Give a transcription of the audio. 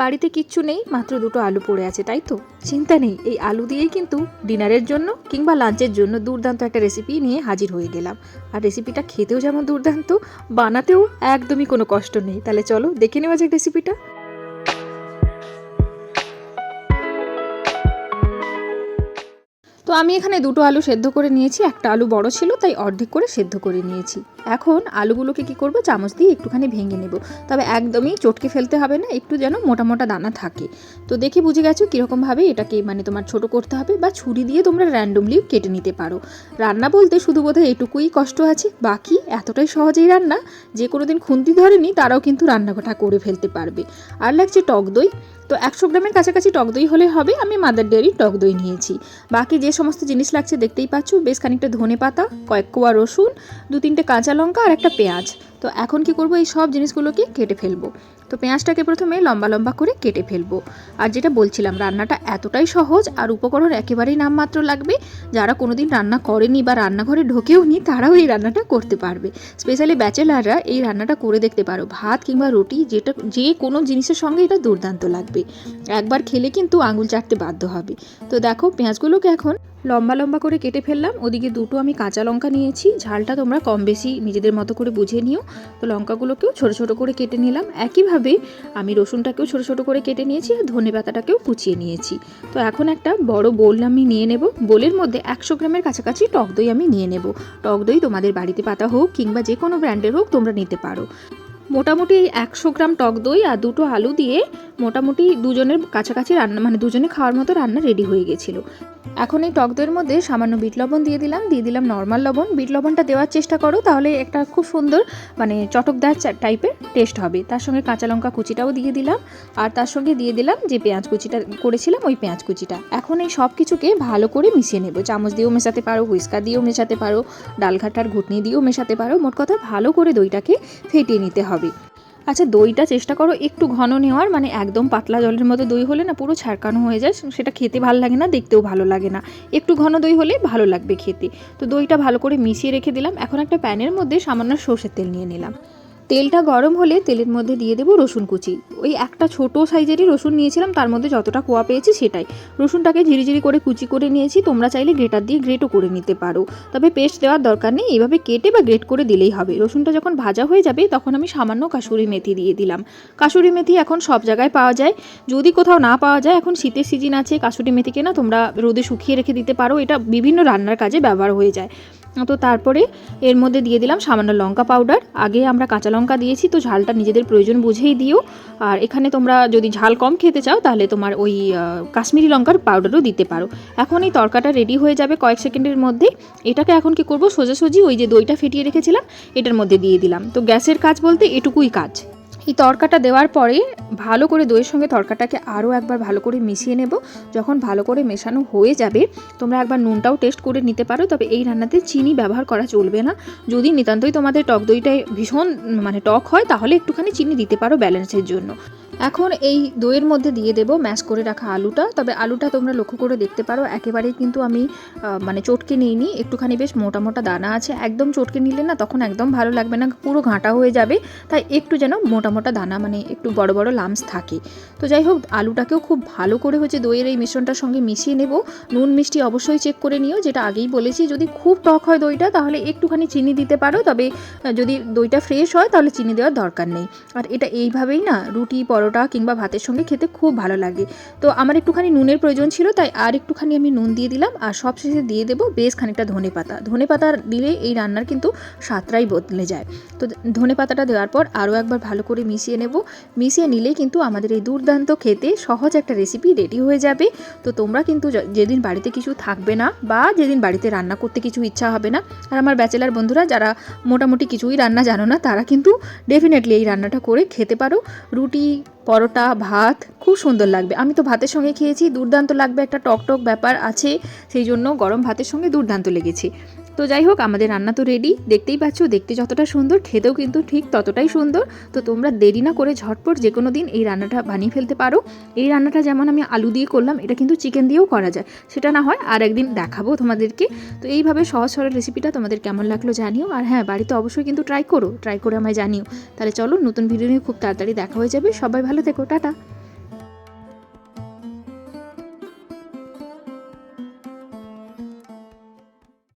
বাড়িতে কিচ্ছু নেই, মাত্র দুটো আলু পড়ে আছে, তাই তো? চিন্তা নেই, এই আলু দিয়েই কিন্তু ডিনারের জন্য কিংবা লাঞ্চের জন্য দুর্দান্ত একটা রেসিপি নিয়ে হাজির হয়ে গেলাম। আর রেসিপিটা খেতেও যেমন দুর্দান্ত, বানাতেও একদমই কোনো কষ্ট নেই। তাহলে চলো দেখে নেওয়া যাক রেসিপিটা তো আমি এখানে দুটো আলু সেদ্ধ করে নিয়েছি। একটা আলু বড় ছিল, তাই অর্ধেক করে সেদ্ধ করে নিয়েছি। এখন আলুগুলোকে কি করব? চামচ দিয়ে একটুখানি ভেঙে নেব। তবে একদমই চটকে ফেলতে হবে না, একটু যেন মোটা মোটা দানা থাকে। তো দেখে বুঝে গেছো কীরকমভাবে এটাকে মানে তোমার ছোট করতে হবে বা ছুরি দিয়ে তোমরা র্যান্ডমলি কেটে নিতে পারো। রান্না বলতে শুধু বোধহয় এটুকুই কষ্ট আছে, বাকি এতটাই সহজেই রান্না, যে কোনো দিন খুন্তি ধরেনি তারাও কিন্তু রান্নাটা করে ফেলতে পারবে। আর লাগছে টক দই তো একশো গ্রামের কাছাকাছি টক দই হলে হবে, আমি মাদার ডেয়ারি টক দই নিয়েছি। বাকি যে সমস্ত জিনিস লাগছে দেখতেই পাচ্ছ, বেশ খানিকটা ধনে পাতা কয়েক কোয়া রসুন, দু তিনটে কাঁচা লঙ্কা আর একটা পেঁয়াজ। তো এখন কি করব? এই সব জিনিসগুলোকে কেটে ফেলব। তো পেঁয়াজটাকে প্রথমে লম্বা লম্বা করে কেটে ফেলব। আর যেটা বলছিলাম, রান্নাটা এতটাই সহজ আর উপকরণ একেবারেই নামমাত্র লাগবে। যারা কোনোদিন রান্না করেনি বা রান্নাঘরে ঢোকেও নি, তারাও এই রান্নাটা করতে পারবে। স্পেশালি ব্যাচেলাররা এই রান্নাটা করে দেখতে পারো। ভাত কিংবা রুটি, যেটা, যে কোনো জিনিসের সঙ্গে এটা দুর্দান্ত লাগবে। একবার খেলে কিন্তু আঙুল চাটতে বাধ্য হবে। তো দেখো, পেঁয়াজগুলোকে এখন লম্বা লম্বা করে কেটে ফেললাম। ওদিকে দুটো আমি কাঁচা লঙ্কা নিয়েছি। ঝালটা তোমরা কম বেশি নিজেদের মতো করে বুঝে নিও। তো লঙ্কাগুলোকেও ছোটো ছোটো করে কেটে নিলাম। একইভাবে আমি রসুনটাকেও ছোটো ছোটো করে কেটে নিয়েছি আর ধনে পাতাটাকেও কুচিয়ে নিয়েছি। তো এখন একটা বড় বোল আমি নিয়ে নেব। বোলের মধ্যে একশো গ্রামের কাছাকাছি টক দই আমি নিয়ে নেব। টক দই তোমাদের বাড়িতে পাতা হোক কিংবা যে কোনো ব্র্যান্ডের হোক তোমরা নিতে পারো। মোটামুটি একশো গ্রাম টক দই আর দুটো আলু দিয়ে মোটামুটি দুজনের কাছাকাছি রান্না মানে দুজনে খাওয়ার মতো রান্না রেডি হয়ে গেছিল। এখন এই টক দইয়ের মধ্যে সামান্য বিট লবণ দিয়ে দিলাম দিয়ে দিলাম নর্মাল লবণ। বিট লবণটা দেওয়ার চেষ্টা করো, তাহলে একটা খুব সুন্দর মানে চটকদার টাইপের টেস্ট হবে। তার সঙ্গে কাঁচা লঙ্কা কুচিটাও দিয়ে দিলাম, আর তার সঙ্গে দিয়ে দিলাম যে পেঁয়াজ কুচিটা করেছিলাম, ওই পেঁয়াজ কুচিটা। এখন এই সব কিছুকে ভালো করে মিশিয়ে নেব। চামচ দিয়েও মেশাতে পারো হুইস্কা দিয়েও মেশাতে পারো ডালঘাটার ঘুটনি দিয়েও মেশাতে পারো। মোট কথা ভালো করে দইটাকে ফেটিয়ে নিতে হবে। আচ্ছা দইটা চেষ্টা করো একটু ঘন নেওয়ার মানে একদম পাতলা জলের মতো দই হলে না পুরো ছাড়কানো হয়ে যায়, সেটা খেতে ভালো লাগে না, দেখতেও ভালো লাগে না। একটু ঘন দই হলে ভালো লাগবে খেতে। তো দইটা ভালো করে মিশিয়ে রেখে দিলাম, এখন একটা প্যানের মধ্যে সামান্য সর্ষের তেল নিয়ে নিলাম। তেলটা গরম হলে তেলের মধ্যে দিয়ে দেবো রসুন কুচি। ওই একটা ছোট সাইজেরই রসুন নিয়েছিলাম, তার মধ্যে যতটা কোয়া পেয়েছি সেটাই। রসুনটাকে ঝিরিঝিরি করে কুচি করে নিয়েছি, তোমরা চাইলে গ্রেটার দিয়ে গ্রেটও করে নিতে পারো। তবে পেস্ট দেওয়ার দরকার নেই এইভাবে কেটে বা গ্রেট করে দিলেই হবে। রসুনটা যখন ভাজা হয়ে যাবে, তখন আমি সামান্য কাসুরি মেথি দিয়ে দিলাম। কাসুরি মেথি এখন সব জায়গায় পাওয়া যায়। যদি কোথাও না পাওয়া যায়, এখন শীতের সিজন আছে, কাসুরি মেথিকে না তোমরা রোদে শুকিয়ে রেখে দিতে পারো। এটা বিভিন্ন রান্নার কাজে ব্যবহার হয়ে যায়। তো তারপরে এর মধ্যে দিয়ে দিলাম সামান্য লঙ্কা পাউডার। আগে আমরা কাঁচা লঙ্কা দিয়েছি, তো ঝালটা নিজেদের প্রয়োজন বুঝেই দিও। আর এখানে তোমরা যদি ঝাল কম খেতে চাও, তাহলে তোমার ওই কাশ্মীরি লঙ্কার পাউডারও দিতে পারো। এখন এই তরকাটা রেডি হয়ে যাবে কয়েক সেকেন্ডের মধ্যে। এটাকে এখন কি করব? সোজাসুজি ওই যে দইটা ফেটিয়ে রেখেছিলাম, এটার মধ্যে দিয়ে দিলাম। তো গ্যাসের কাজ বলতে এটুকুই কাজ। এই তরকাটা দেওয়ার পরে ভালো করে দইয়ের সঙ্গে তরকাটাকে আরও একবার ভালো করে মিশিয়ে নেব। যখন ভালো করে মেশানো হয়ে যাবে, তোমরা একবার নুনটাও টেস্ট করে নিতে পারো। তবে এই রান্নাতে চিনি ব্যবহার করা চলবে না। যদি নিতান্তই তোমাদের টক দইটাই ভীষণ মানে টক হয়, তাহলে একটুখানি চিনি দিতে পারো ব্যালেন্সের জন্য। এখন এই দইয়ের মধ্যে দিয়ে দেবো ম্যাশ করে রাখা আলুটা। তবে আলুটা তোমরা লক্ষ্য করে দেখতে পারো, একেবারেই কিন্তু আমি মানে চটকে নিইনি। একটুখানি বেশ মোটা মোটা দানা আছে। একদম চটকে নিলে না তখন একদম ভালো লাগবে না, পুরো ঘাঁটা হয়ে যাবে। তাই একটু যেন মোটা মোটা দানা মানে একটু বড় বড় লামস থাকে। তো যাই হোক, আলুটাকেও খুব ভালো করে হচ্ছে দইয়ের এই মিশ্রণটার সঙ্গে মিশিয়ে নেব। নুন, মিষ্টি অবশ্যই চেক করে নিও। যেটা আগেই বলেছি, যদি খুব টক হয় দইটা, তাহলে একটুখানি চিনি দিতে পারো। তবে যদি দইটা ফ্রেশ হয়, তাহলে চিনি দেওয়ার দরকার নেই। আর এটা এইভাবেই না, রুটি, পরোটা কিংবা ভাতের সঙ্গে খেতে খুব ভালো লাগে। তো আমার একটুখানি নুনের প্রয়োজন ছিল, তাই আর একটুখানি আমি নুন দিয়ে দিলাম। আর সব শেষে দিয়ে দেবো বেশ খানিকটা ধনে পাতা। ধনে পাতা দিলে এই রান্নার কিন্তু স্বাদটাই বদলে যায়। তো ধনে পাতাটা দেওয়ার পর আরও একবার ভালো করে মিশিয়ে নেব। মিশিয়ে নিলেই কিন্তু আমাদের এই দুর্দান্ত খেতে সহজ একটা রেসিপি রেডি হয়ে যাবে। তো তোমরা কিন্তু যেদিন বাড়িতে কিছু থাকবে না বা যেদিন বাড়িতে রান্না করতে কিছু ইচ্ছা হবে না, আর আমার ব্যাচেলার বন্ধুরা যারা মোটামুটি কিছুই রান্না জানো না, তারা কিন্তু ডেফিনেটলি এই রান্নাটা করে খেতে পারো। রুটি, পরোটা, ভাত খুব সুন্দর লাগবে। আমি তো ভাতের সঙ্গে খেয়েছি, দুর্দান্ত লাগবে একটা টক টক ব্যাপার আছে, সেই জন্য গরম ভাতের সঙ্গে দুর্দান্ত লেগেছে। তো যাই হোক, আমাদের রান্না তো রেডি দেখতেই পাচ্ছ, দেখতে যতটা সুন্দর, খেতেও কিন্তু ঠিক ততটাই সুন্দর। তো তোমরা দেরি না করে ঝটপট যে কোনো দিন এই রান্নাটা বানিয়ে ফেলতে পারো। এই রান্নাটা যেমন আমি আলু দিয়ে করলাম, এটা কিন্তু চিকেন দিয়েও করা যায়। সেটা না হয় আর একদিন দেখাবো তোমাদেরকে। তো এইভাবে সহজ সরল রেসিপিটা তোমাদের কেমন লাগল জানিও। আর হ্যাঁ বাড়িতে অবশ্যই কিন্তু ট্রাই করো। ট্রাই করে আমায় জানিও। তাহলে চলো, নতুন ভিডিও নিয়ে খুব তাড়াতাড়ি দেখা হয়ে যাবে। সবাই ভালো থেকো, টাটা।